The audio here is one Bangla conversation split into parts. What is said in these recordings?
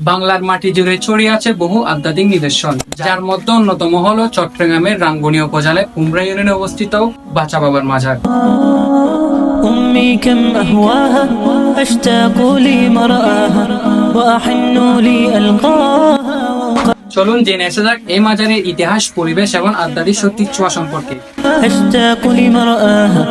বাংলার মাটি জুড়ে ছড়িয়ে আছে বহু আধ্যাত্মিক নিদর্শন যার মধ্যে অন্যতম হল চট্টগ্রামের রাঙ্গুনি উপজেলায় কুমড়া ইউনিয়নে অবস্থিত বাচা বাবার মাজার أمي كم أهواها أشتاق لي مرآها وأحن لي ألقاها চলুন জেনে আসা যাক এই মাজারের ইতিহাস পরিবেশ এবং আধ্যাত্মিক শক্তির ছোঁয়া সম্পর্কে أشتاق لمرآها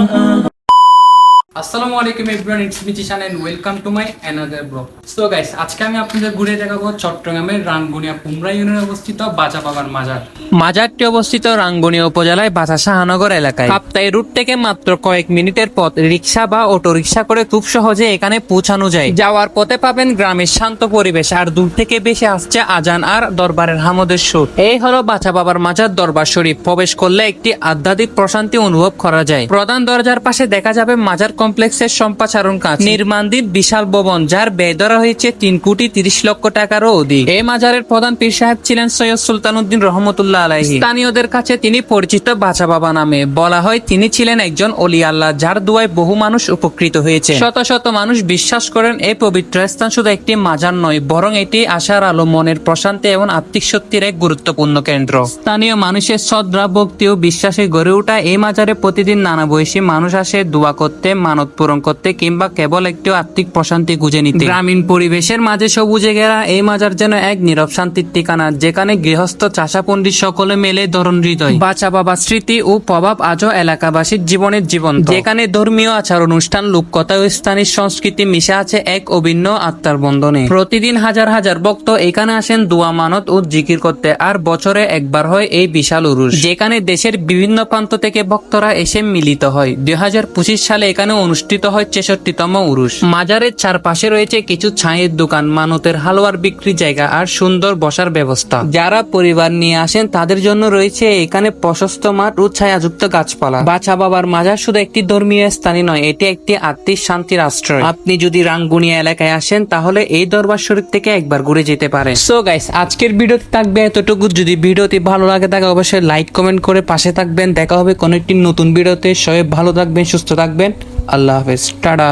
আসসালামু আলাইকুম everyone it's me Zeeshan and welcome to my another blog so guys আজকে আমি আপনাদের ঘুরে দেখাবো চট্টগ্রামের রানগুনিয়া পুমরা ইউনিয়নে অবস্থিত বাজাবাবার মাজার। মাজারটি অবস্থিত রাঙ্গুনিয়া উপজেলায় বাছা শাহানগর এলাকায়। কাপ্তাই রুট থেকে মাত্র কয়েক মিনিটের পথ রিক্সা বা অটো রিক্সা করে খুব সহজে এখানে পৌঁছানো যায়। যাওয়ার পথে পাবেন গ্রামের শান্ত পরিবেশ, আর দূর থেকে বেশি আসছে আজান আর দরবারের হামদের সুর। এই হলো বাছা বাবার মাজার দরবার শরীফ। প্রবেশ করলে একটি আধ্যাত্মিক প্রশান্তি অনুভব করা যায়। প্রধান দরজার পাশে দেখা যাবে মাজার কমপ্লেক্সের সম্প্রসারণ কাজ। নির্মাণদীপ বিশাল ভবন, যার ব্যয় ধরা হয়েছে তিন কোটি তিরিশ লক্ষ টাকারও অধিক। এই মাজারের প্রধান পীর সাহেব ছিলেন সৈয়দ সুলতান উদ্দিন রহমতুল্লাহ। আলাহি স্থানীয়দের কাছে তিনি পরিচিত বাছা বাবা নামে। বলা হয়, তিনি ছিলেন একজন অলি আল্লাহ, যার দুয়ায় বহু মানুষ উপকৃত হয়েছে। শত শত মানুষ বিশ্বাস করেন এই পবিত্র স্থান শুধু একটি মাজার নয়, বরং এটি আশার আলো, মনের প্রশান্তি এবং আত্মিক শক্তির এক গুরুত্বপূর্ণ কেন্দ্র। স্থানীয় মানুষের শ্রদ্ধা, ভক্তি ও বিশ্বাসে গড়ে ওঠা এই মাজারে প্রতিদিন নানা বয়সী মানুষ আসে, দোয়া করতে, মানত পূরণ করতে, কিংবা কেবল একটি আত্মিক প্রশান্তি খুঁজে নিতে। গ্রামীণ পরিবেশের মাঝে সবুজে ঘেরা এই মাজার যেন এক নীরব শান্তির ঠিকানা, যেখানে গৃহস্থ চাষা পণ্ডিত সকলে মেলে ধরন হৃদয়। বাচা বাবা স্মৃতি ও প্রভাব আজও এলাকাবাসীর জীবনের জীবন যেখানে ধর্মীয় আচার অনুষ্ঠান লোককথা ও স্থানীয় সংস্কৃতি মিশে আছে এক অভিন্ন আত্মার বন্ধনে। প্রতিদিন হাজার হাজার ভক্ত এখানে আসেন দোয়া মানত ও জিকির করতে আর বছরে একবার হয় এই বিশাল উরুস যেখানে দেশের বিভিন্ন প্রান্ত থেকে ভক্তরা এসে মিলিত হয়। দুই হাজার পঁচিশ সালে এখানে অনুষ্ঠিত হয় ছেষট্টিতম উরুষ। মাজারের চারপাশে রয়েছে কিছু ছায়ের দোকান মানতের হালুয়ার বিক্রি জায়গা আর সুন্দর বসার ব্যবস্থা। যারা পরিবার নিয়ে আসেন তাদের জন্য রয়েছে এখানে প্রশস্ত মাঠ ও ছায়াযুক্ত গাছপালা। বাছা বাবার মাজার শুধু একটি ধর্মীয় স্থানই নয়, এটি একটি আত্মিক শান্তির আশ্রয় আপনি যদি রাঙ্গুনিয়া এলাকায় আসেন, তাহলে এই দরবার শরীফ থেকে একবার ঘুরে যেতে পারেন। সো গাইস আজকের ভিডিওতে থাকবে এতটুকু। যদি ভিডিওটি ভালো লাগে থাকে অবশ্যই লাইক কমেন্ট করে পাশে থাকবেন। দেখা হবে কোনো একটি নতুন ভিডিওতে। সবাই ভালো থাকবেন, সুস্থ থাকবেন। আল্লাহ হাফেজ। টাটা।